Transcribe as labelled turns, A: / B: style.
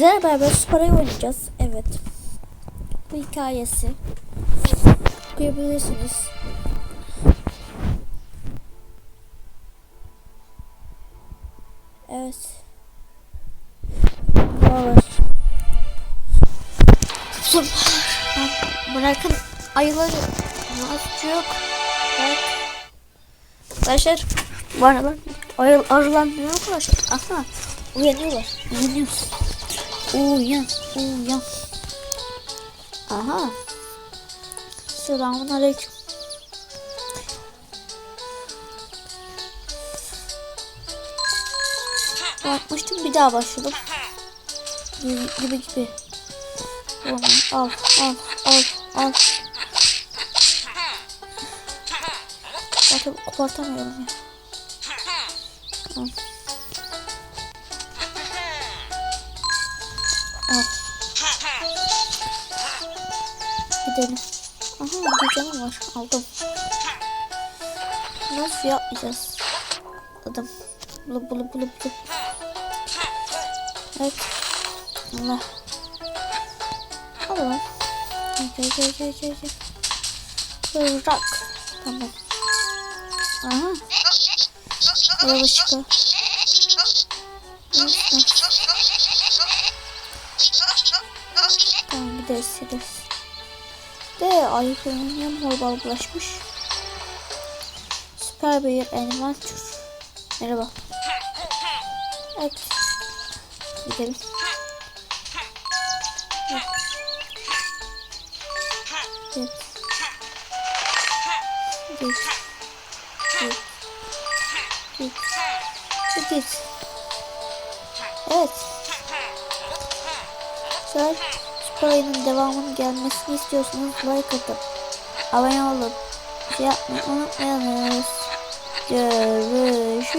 A: Sizlerle beraber Süperay'ı oynayacağız. Evet. Bu hikayesi. Okuyabilirsiniz. Evet. Evet. Dur. Bırakın ayıları. Azıcık. Evet. Arkadaşlar bu aralar arı, arılar ne arkadaşlar? Aha uyanıyorlar. Uyanıyor. Uyan, uyan. Aha. Selamun aleyküm. Bakmıştım bir daha başladım. Gibi gibi. gibi. Al, al, al, al. Zaten kopartamıyorum ya. Al. Al. Gidelim. Aha bir canım var. Aldım. Nasıl yapmayacağız? Aldım. Bulup bulup bulup bulup. Evet. Allah. Al lan. Gel gel gel gel gel. Bırak. Tamam. Aha. Yola çıkıyor. Tamam bir de siliriz. De ayıklarının niye mor bal bulaşmış? Süper bir animator. Merhaba. Evet. Gidelim. Evet. Evet. Git. Git. Git. Git. Git. Evet. Güzel. Süper oyunun devamının gelmesini istiyorsanız like atıp abone olup şey yapmayı unutmayınız. Görüşürüz.